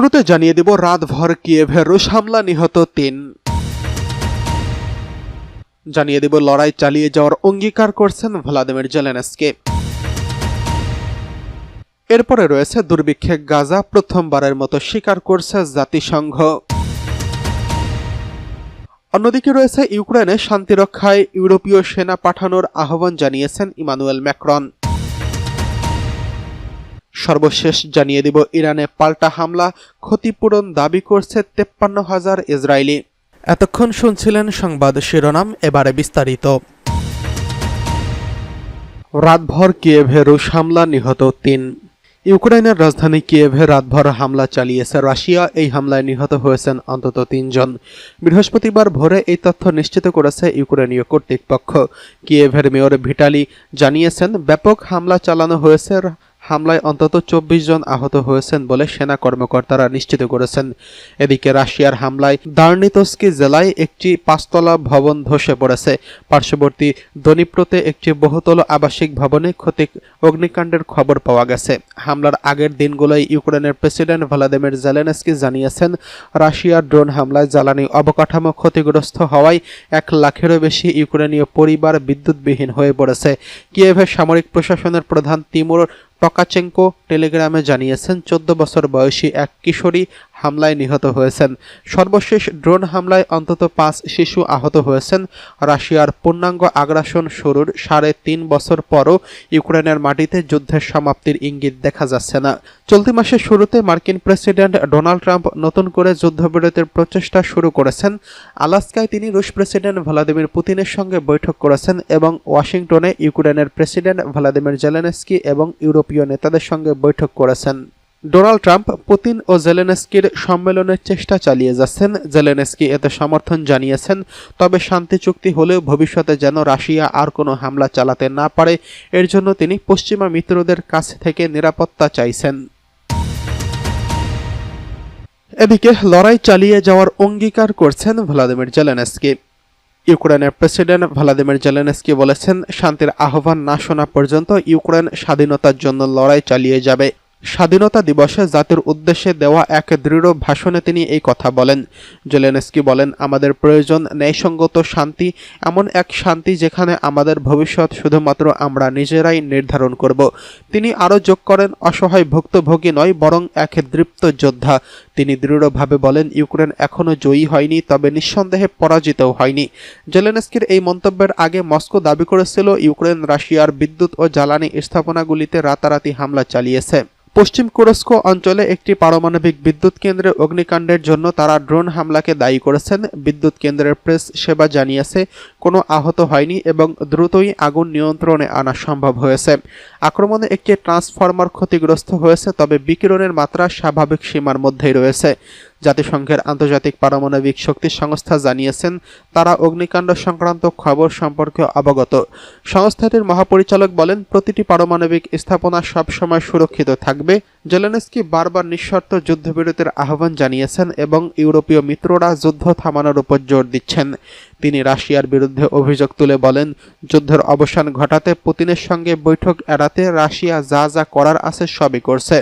শুরুতে জানিয়ে দেব, রাতভর কিয়েভে রুশ হামলা নিহত তিন। জানিয়ে দেব, লড়াই চালিয়ে যাওয়ার অঙ্গীকার করছেন ভ্লাদিমির জেলেনস্কি। এরপরে রয়েছে দুর্ভিক্ষে গাজা, প্রথমবারের মতো স্বীকার করছে জাতিসংঘ। অন্যদিকে রয়েছে ইউক্রেনে শান্তিরক্ষায় ইউরোপীয় সেনা পাঠানোর আহ্বান জানিয়েছেন ইমানুয়েল ম্যাক্রন। সর্বশেষ জানিয়ে দিব, ইরানে পাল্টা হামলা, ক্ষতিপূরণ দাবি করছে তেপ্পান্ন হাজার ইসরায়েলি। এতক্ষণ শুনছিলেন সংবাদ শিরোনাম, এবারে বিস্তারিত। রাতভর কিয়েভে রুশ হামলা নিহত তিন। ইউক্রেনের রাজধানী কিয়েভে রাতভর হামলা চালিয়েছে রাশিয়া, এই হামলায় নিহত হয়েছেন অন্তত তিনজন। বৃহস্পতিবার ভোরে এই তথ্য নিশ্চিত করেছে ইউক্রেনীয় কর্তৃপক্ষ। কিয়েভের মেয়র ভিটালি জানিয়েছেন, ব্যাপক হামলা চালানো হয়েছে হামলায় অন্তত চব্বিশ জন আহত হয়েছেন বলে সেনা কর্মকর্তারা নিশ্চিত করেছেন। এদিকে রাশিয়ার হামলায় দার্নিতস্কি জেলায় একটি পাঁচতলা ভবন ধসে পড়েছে। পার্শ্ববর্তী দনিপ্রতে একটি বহুতল আবাসিক ভবনে ক্ষতি অগ্নিকাণ্ডের খবর পাওয়া গেছে। হামলার আগের দিনগুলোয় ইউক্রেনের প্রেসিডেন্ট ভ্লাদিমির জেলেনস্কি জানিয়েছেন, রাশিয়ার ড্রোন হামলায় জ্বালানি অবকাঠামো ক্ষতিগ্রস্ত হওয়ায় এক লাখেরও বেশি ইউক্রেনীয় পরিবার বিদ্যুৎবিহীন হয়ে পড়েছে। কিয়েভের সামরিক প্রশাসনের প্রধান তিমুর টকাচেঙ্কো টেলিগ্রামে জানিয়েছেন চোদ্দ বছর বয়সী এক কিশোরী হামলায় নিহত হয়েছেন। সর্বশেষ ড্রোন হামলায় অন্তত পাঁচ শিশু আহত হয়েছেন। রাশিয়ার পূর্ণাঙ্গ আগ্রাসন শুরুর সাড়ে তিন বছর পরও ইউক্রেনের মাটিতে যুদ্ধের সমাপ্তির ইঙ্গিত দেখা যাচ্ছে না। চলতি মাসের শুরুতে মার্কিন প্রেসিডেন্ট ডোনাল্ড ট্রাম্প নতুন করে যুদ্ধবিরতির প্রচেষ্টা শুরু করেছেন। আলাস্কায় তিনি রুশ প্রেসিডেন্ট ভ্লাদিমির পুতিনের সঙ্গে বৈঠক করেছেন এবং ওয়াশিংটনে ইউক্রেনের প্রেসিডেন্ট ভ্লাদিমির জেলেনস্কি এবং ইউরোপীয় নেতাদের সঙ্গে বৈঠক করেছেন। ডোনাল্ড ট্রাম্প, পুতিন ও জেলেনস্কির সম্মেলনের চেষ্টা চালিয়ে যাচ্ছেন। জেলেনস্কি এতে সমর্থন জানিয়েছেন, তবে শান্তি চুক্তি হলেও ভবিষ্যতে যেন রাশিয়া আর কোনো হামলা চালাতে না পারে, এর জন্য তিনি পশ্চিমা মিত্রদের কাছ থেকে নিরাপত্তা চাইছেন। এদিকে লড়াই চালিয়ে যাওয়ার অঙ্গীকার করছেন ভ্লাদিমির জেলেনস্কি। ইউক্রেনের প্রেসিডেন্ট ভ্লাদিমির জেলেনস্কি বলেছেন, শান্তির আহ্বান না শোনা পর্যন্ত ইউক্রেন স্বাধীনতার জন্য লড়াই চালিয়ে যাবে। স্বাধীনতা দিবসে জাতির উদ্দেশ্যে দেওয়া এক দৃঢ় ভাষণে তিনি এই কথা বলেন। জেলেনস্কি বলেন, আমাদের প্রয়োজন ন্যায়সঙ্গত শান্তি, এমন এক শান্তি যেখানে আমাদের ভবিষ্যৎ শুধুমাত্র আমরা নিজেরাই নির্ধারণ করব। তিনি আরও যোগ করেন, অসহায় ভুক্তভোগী নয়, বরং এক দৃপ্ত যোদ্ধা। তিনি দৃঢ়ভাবে বলেন, ইউক্রেন এখনও জয়ী হয়নি, তবে নিঃসন্দেহে পরাজিতও হয়নি। জেলেনস্কির এই মন্তব্যের আগে মস্কো দাবি করেছিল, ইউক্রেন, রাশিয়ার বিদ্যুৎ ও জ্বালানি স্থাপনাগুলিতে রাতারাতি হামলা চালিয়েছে। পশ্চিম কুরস্ক অঞ্চলে একটি পারমাণবিক বিদ্যুৎ কেন্দ্রে অগ্নিকাণ্ডের জন্য তারা ড্রোন হামলাকে দায়ী করেছেন। বিদ্যুৎ কেন্দ্রের প্রেস সেবা জানিয়েছে, কোনো আহত হয়নি এবং দ্রুতই আগুন নিয়ন্ত্রণে আনা সম্ভব হয়েছে। আক্রমণে একটি ট্রান্সফরমার ক্ষতিগ্রস্ত হয়েছে, তবে বিকিরণের মাত্রা স্বাভাবিক সীমার মধ্যেই রয়েছে। জাতিসংঘের আন্তর্জাতিক পারমাণবিক শক্তি সংস্থা জানিয়েছেন, তারা অগ্নিকাণ্ড সংক্রান্ত খবর সম্পর্কে অবগত। সংস্থাটির মহাপরিচালক বলেন, প্রতিটি পারমাণবিক স্থাপনা সবসময় সুরক্ষিত থাকবে। জেলেনস্কি বারবার নিঃশর্ত যুদ্ধবিরতির আহ্বান জানিয়েছেন এবং ইউরোপীয় মিত্ররা যুদ্ধ থামানোর উপর জোর দিচ্ছেন। তিনি রাশিয়ার বিরুদ্ধে অভিযোগ তুলে বলেন, যুদ্ধের অবসান ঘটাতে পুতিনের সঙ্গে বৈঠক এড়াতে রাশিয়া যা যা করার আছে সবই করছে।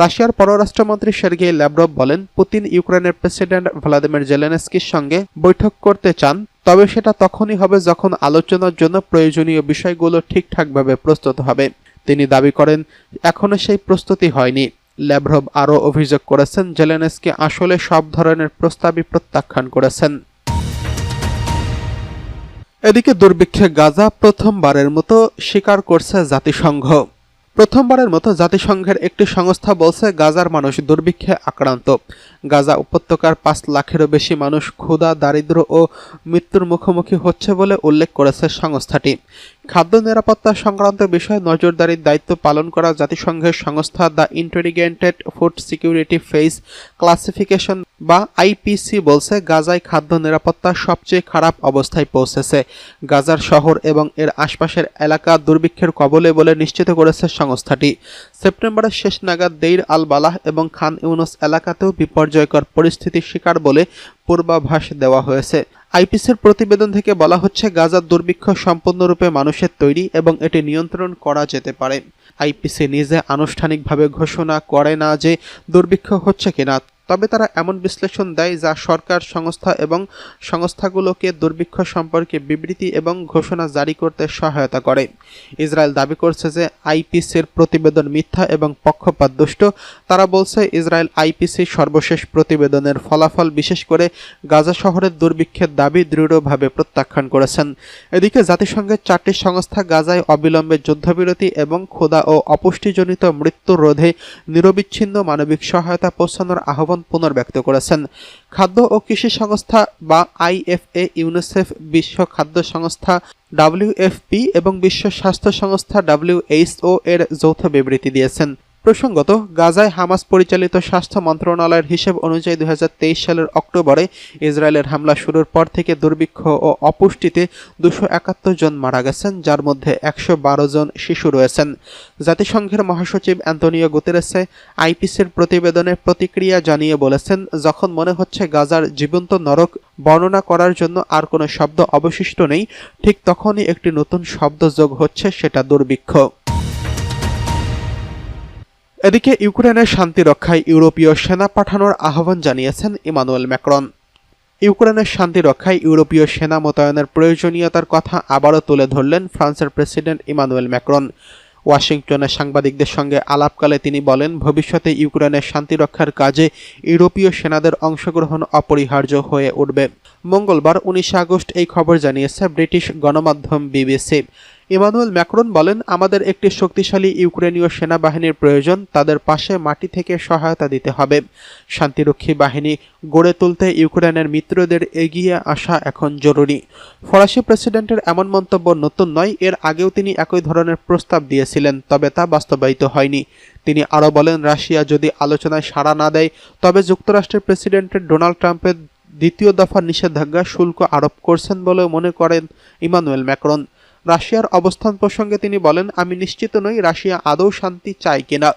রাশিয়ার পররাষ্ট্রমন্ত্রী সের্গেই ল্যাব্রভ বলেন, পুতিন ইউক্রেনের প্রেসিডেন্ট ভ্লাদিমির জেলেনস্কির সঙ্গে বৈঠক করতে চান, তবে সেটা তখনই হবে যখন আলোচনার জন্য প্রয়োজনীয় বিষয়গুলো ঠিকঠাকভাবে প্রস্তুত হবে। তিনি দাবি করেন এখনও সেই প্রস্তুতি হয়নি। ল্যাভ্রভ আরও অভিযোগ করেছেন, জেলেনস্কি আসলে সব ধরনের প্রস্তাবই প্রত্যাখ্যান করেছেন। এদিকে দুর্ভিক্ষে গাজা প্রথমবারের মতো স্বীকার করছে জাতিসংঘ। প্রথমবারের মতো জাতিসংঘের একটি সংস্থা বলছে, গাজার মানুষ দুর্ভিক্ষে আক্রান্ত। গাজা উপত্যকার পাঁচ লাখেরও বেশি মানুষ ক্ষুধা দারিদ্র ও মৃত্যুর মুখোমুখি হচ্ছে বলে উল্লেখ করেছে সংস্থাটি। খাদ্য নিরাপত্তা সংক্রান্ত বিষয়ে নজরদারির দায়িত্ব পালন করা জাতিসংঘের সংস্থা the integrated food security phase classification বা আইপিসি বলছে, গাজায় খাদ্য নিরাপত্তা সবচেয়ে খারাপ অবস্থায় পৌঁছেছে। গাজার শহর এবং এর আশপাশের এলাকা দুর্ভিক্ষের কবলে বলে নিশ্চিত করেছে সংস্থাটি। সেপ্টেম্বরের শেষ নাগাদ দেইর আল বালাহ এবং খান ইউনুস এলাকাতেও বিপর্যয়কর পরিস্থিতির শিকার বলে পূর্বাভাস দেওয়া হয়েছে। আইপিসির প্রতিবেদন থেকে বলা হচ্ছে, গাজার দুর্ভিক্ষ সম্পূর্ণরূপে মানুষের তৈরি এবং এটি নিয়ন্ত্রণ করা যেতে পারে। আইপিসি নিজে আনুষ্ঠানিকভাবে ঘোষণা করে না যে দুর্ভিক্ষ হচ্ছে কিনা। তবে তারা এমন বিশ্লেষণ দেয় যা সরকার, সংস্থা এবং সংস্থাগুলোকে দুর্ভিক্ষ সম্পর্কে বিবৃতি এবং ঘোষণা জারি করতে সহায়তা করে। ইসরায়েল দাবি করছে যে আইপিসির প্রতিবেদন মিথ্যা এবং পক্ষপাতদুষ্ট। তারা বলছে, ইসরায়েল আইপিসি সর্বশেষ প্রতিবেদনের ফলাফল বিশেষ করে গাজা শহরের দুর্ভিক্ষের দাবি দৃঢ়ভাবে প্রত্যাখ্যান করেছেন। এদিকে জাতিসংঘের চারটি সংস্থা গাজায় অবিলম্বে যুদ্ধবিরতি এবং ক্ষুধা ও অপুষ্টিজনিত মৃত্যু রোধে নিরবিচ্ছিন্ন মানবিক সহায়তা পৌঁছানোর আহ্বান পুনর্ব্যক্ত করেছেন। খাদ্য ও কৃষি সংস্থা বা আইএফএ, ইউনিসেফ, বিশ্ব খাদ্য সংস্থা, ডাব্লিউএফপি এবং বিশ্ব স্বাস্থ্য সংস্থা ডাব্লিউএইচও এর যৌথ বিবৃতি দিয়েছেন। প্রসঙ্গত, গাজায় হামাস পরিচালিত স্বাস্থ্য মন্ত্রণালয়ের হিসেব অনুযায়ী দু হাজার তেইশ সালের অক্টোবরে ইসরায়েলের হামলা শুরুর পর থেকে দুর্ভিক্ষ ও অপুষ্টিতে দুশো একাত্তর জন মারা গেছেন, যার মধ্যে একশো বারো জন শিশু রয়েছেন। জাতিসংঘের মহাসচিব অ্যান্তনিও গুতেরেসে আইপিসির প্রতিবেদনে প্রতিক্রিয়া জানিয়ে বলেছেন, যখন মনে হচ্ছে গাজার জীবন্ত নরক বর্ণনা করার জন্য আর কোনো শব্দ অবশিষ্ট নেই, ঠিক তখনই একটি নতুন শব্দ যোগ হচ্ছে, সেটা দুর্ভিক্ষ। এদিকে ইউক্রেনের শান্তি রক্ষায় ইউরোপীয় সেনা পাঠানোর আহ্বান জানিয়েছেন ইমানুয়েল ম্যাক্রন। ইউক্রেনের শান্তি রক্ষায় ইউরোপীয় সেনা মোতায়েনের প্রয়োজনীয়তার কথা আবারও তুলে ধরলেন ফ্রান্সের প্রেসিডেন্ট ইমানুয়েল ম্যাক্রন। ওয়াশিংটনে সাংবাদিকদের সঙ্গে আলাপকালে তিনি বলেন, ভবিষ্যতে ইউক্রেনের শান্তি রক্ষার কাজে ইউরোপীয় সেনাদের অংশগ্রহণ অপরিহার্য হয়ে উঠবে। মঙ্গলবার উনিশে আগস্ট এই খবর জানিয়েছে ব্রিটিশ গণমাধ্যম বিবিসি। ইমানুয়েল ম্যাক্রন বলেন, আমাদের একটি শক্তিশালী ইউক্রেনীয় সেনাবাহিনীর প্রয়োজন, তাদের পাশে মাটি থেকে সহায়তা দিতে হবে। শান্তিরক্ষী বাহিনী গড়ে তুলতে ইউক্রেনের মিত্রদের এগিয়ে আসা এখন জরুরি। ফরাসি প্রেসিডেন্টের এমন মন্তব্য নতুন নয়, এর আগেও তিনি একই ধরনের প্রস্তাব দিয়েছিলেন, তবে তা বাস্তবায়িত হয়নি। তিনি আরও বলেন, রাশিয়া যদি আলোচনায় সাড়া না দেয়, তবে যুক্তরাষ্ট্রের প্রেসিডেন্টের ডোনাল্ড ট্রাম্পের দ্বিতীয় দফা নিষেধাজ্ঞা শুল্ক আরোপ করছেন বলেও মনে করেন ইমানুয়েল ম্যাক্রন। রাশিয়ার অবস্থান প্রসঙ্গে তিনি বলেন, আমি নিশ্চিত নই রাশিয়া আদৌ শান্তি চায় কিনা।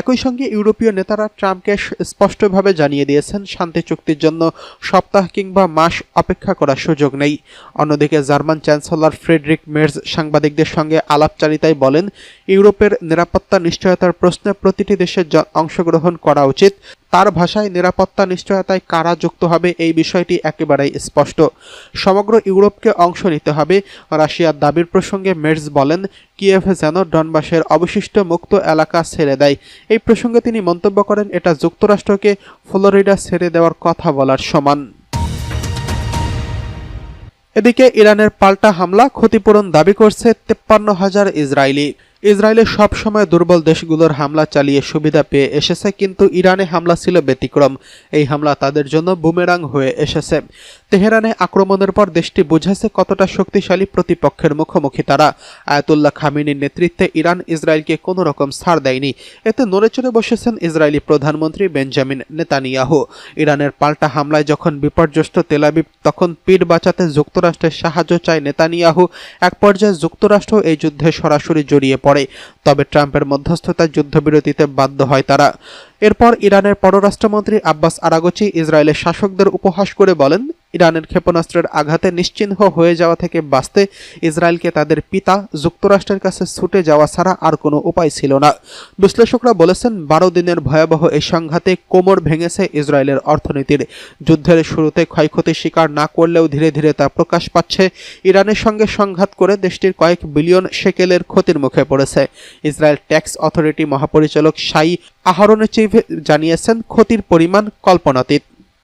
একই সঙ্গে ইউরোপীয় নেতারা ট্রাম্পকে স্পষ্টভাবে জানিয়ে দিয়েছেন, শান্তি চুক্তির জন্য সপ্তাহ কিংবা মাস অপেক্ষা করার সুযোগ নেই। অন্যদিকে জার্মান চ্যান্সেলর ফ্রেডরিক মের্জ সাংবাদিকদের সঙ্গে আলাপচারিতায় বলেন, ইউরোপের নিরাপত্তা নিশ্চয়তার প্রশ্নে প্রতিটি দেশের অংশগ্রহণ করা উচিত। তার ভাষায় নিরাপত্তা, নিশ্চয়তায় কারা যুক্ত হবে এই বিষয়টি একেবারেই স্পষ্ট। সমগ্র ইউরোপকে অংশ নিতে হবে। রাশিয়ার দাবির প্রসঙ্গে মের্জ বলেন, কিয়েভ যেন ডনবাসের অবশিষ্ট মুক্ত এলাকা ছেড়ে দেয়। এই প্রসঙ্গে তিনি মন্তব্য করেন, এটা যুক্তরাষ্ট্রকে ফ্লোরিডা ছেড়ে দেওয়ার কথা বলার সমান। এদিকে ইরানের পাল্টা হামলা ক্ষতিপূরণ দাবি করছে তেপ্পান্ন হাজার ইসরায়েলি। ইসরায়েলে সব সময় দুর্বল দেশগুলোর হামলা চালিয়ে সুবিধা পেয়ে এসেছে, কিন্তু ইরানে হামলা ছিল ব্যতিক্রম। এই হামলা তাদের জন্য বুমেরাং হয়ে এসেছে। তেহরানে আক্রমণের পর দেশটি বুঝেছে কতটা শক্তিশালী প্রতিপক্ষের মুখোমুখি তারা। আয়াতুল্লাহ খামিনীর নেতৃত্বে ইরান ইসরায়েলকে কোনো রকম ছাড় দেয়নি। এতে নড়ে চড়ে বসেছেন ইসরায়েলি প্রধানমন্ত্রী বেঞ্জামিন নেতানিয়াহু। ইরানের পাল্টা হামলায় যখন বিপর্যস্ত তেলাবিব তখন পিঠ বাঁচাতে যুক্তরাষ্ট্রের সাহায্য চায় নেতানিয়াহু। এক পর্যায়ে যুক্তরাষ্ট্র এই যুদ্ধে সরাসরি জড়িয়ে পড়ে তবে ট্রাম্পের মধ্যস্থতায় যুদ্ধবিরতিতে বাধ্য হয় তারা। এরপর ইরানের পররাষ্ট্রমন্ত্রী আব্বাস আরাগচি ইসরায়েলের শাসকদের উপহাস করে বলেন, ইরানের ক্ষেপণাস্ত্রের আঘাতে নিশ্চিহ্ন হয়ে যাওয়া থেকে বাঁচতে ইসরায়েলকে তাদের পিতা যুক্তরাষ্ট্রের কাছে ছুটে যাওয়া ছাড়া আর কোনো উপায় ছিল না। বিশ্লেষকরা বলেছেন, বারো দিনের ভয়াবহ এই সংঘাতে কোমর ভেঙেছে ইসরায়েলের অর্থনীতির। যুদ্ধের শুরুতে ক্ষয়ক্ষতি স্বীকার না করলেও ধীরে ধীরে তা প্রকাশ পাচ্ছে। ইরানের সঙ্গে সংঘাত করে দেশটির কয়েক বিলিয়ন শেকেলের ক্ষতির মুখে পড়েছে। ইসরায়েল ট্যাক্স অথরিটি মহাপরিচালক সাই আহরণে চেয়ে জানিয়েছেন ক্ষতির পরিমাণ কল্পনাতীত।